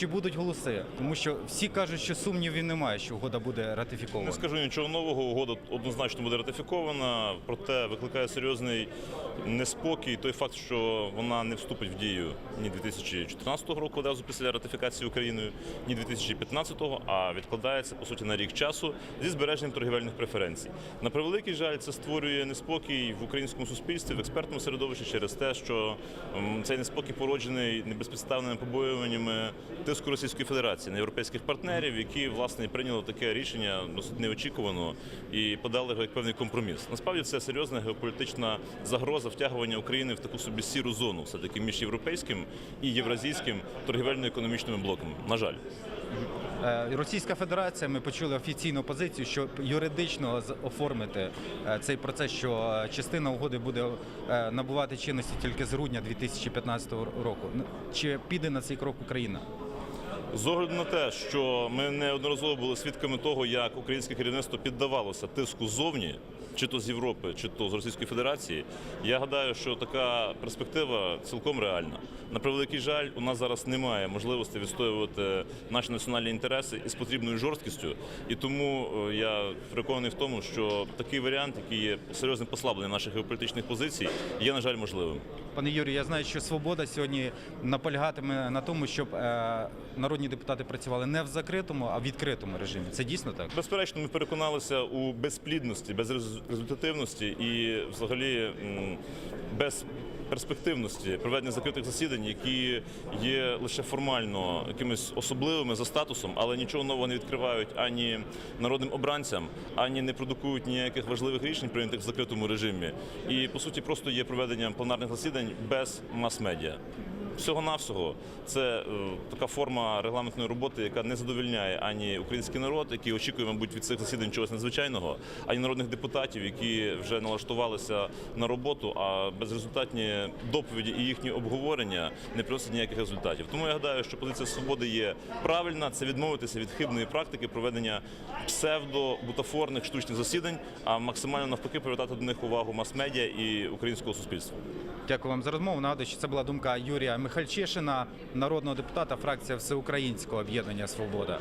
Чи будуть голоси? Тому що всі кажуть, що сумнівів немає, що угода буде ратифікована. Не скажу нічого нового. Угода однозначно буде ратифікована, проте викликає серйозний неспокій той факт, що вона не вступить в дію ні 2014 року, одразу після ратифікації Україною, ні 2015, а відкладається по суті на рік часу зі збереженням торгівельних преференцій. На превеликий жаль, це створює неспокій в українському суспільстві, в експертному середовищі через те, що цей неспокій породжений небезпідставними побоюваннями тиску Російської Федерації на європейських партнерів, які власне прийняли таке рішення досить неочікувано і подали його як певний компроміс. Насправді це серйозна геополітична загроза втягування України в таку собі сіру зону, все таки між європейським і євразійським торгівельно-економічними блоками. На жаль. Е, Російська Федерація, ми почули офіційну позицію, щоб юридично оформити е, цей процес, що е, частина угоди буде набувати чинності тільки з грудня 2015 року. Чи піде на цей крок Україна? З огляду на те, що ми неодноразово були свідками того, як українське керівництво піддавалося тиску ззовні, чи то з Європи, чи то з Російської Федерації, я гадаю, що така перспектива цілком реальна. На превеликий жаль, у нас зараз немає можливості відстоювати наші національні інтереси із потрібною жорсткістю, і тому е, я переконаний в тому, що такий варіант, який є серйозним послабленням наших геополітичних позицій, є на жаль можливим. Пане Юрію, я знаю, що свобода сьогодні наполягатиме на тому, щоб е, народні депутати працювали не в закритому, а в відкритому режимі. Це дійсно так? Безперечно, ми переконалися у безплідності, безрезультативності і взагалі без перспективності проведення закритих засідань, які є лише формально якимись особливими за статусом, але нічого нового не відкривають ані народним обранцям, ані не продукують ніяких важливих рішень, прийнятих в закритому режимі. І по суті просто є проведенням пленарних засідань без мас-медіа. Всього-навсього це е, така форма регламентної роботи, яка не задовільняє ані український народ, який очікує, мабуть, від цих засідань чогось надзвичайного, ані народних депутатів, які вже налаштувалися на роботу, а безрезультатні доповіді і їхні обговорення не приносять ніяких результатів. Тому я гадаю, що позиція свободи є правильна. Це відмовитися від хибної практики проведення псевдо-бутафорних штучних засідань, а максимально навпаки привертати до них увагу мас-медіа і українського суспільства. Дякую вам за розмову. Нагадую, що це була думка Юрія Михальчишина, народного депутата, фракція Всеукраїнського об'єднання Свобода.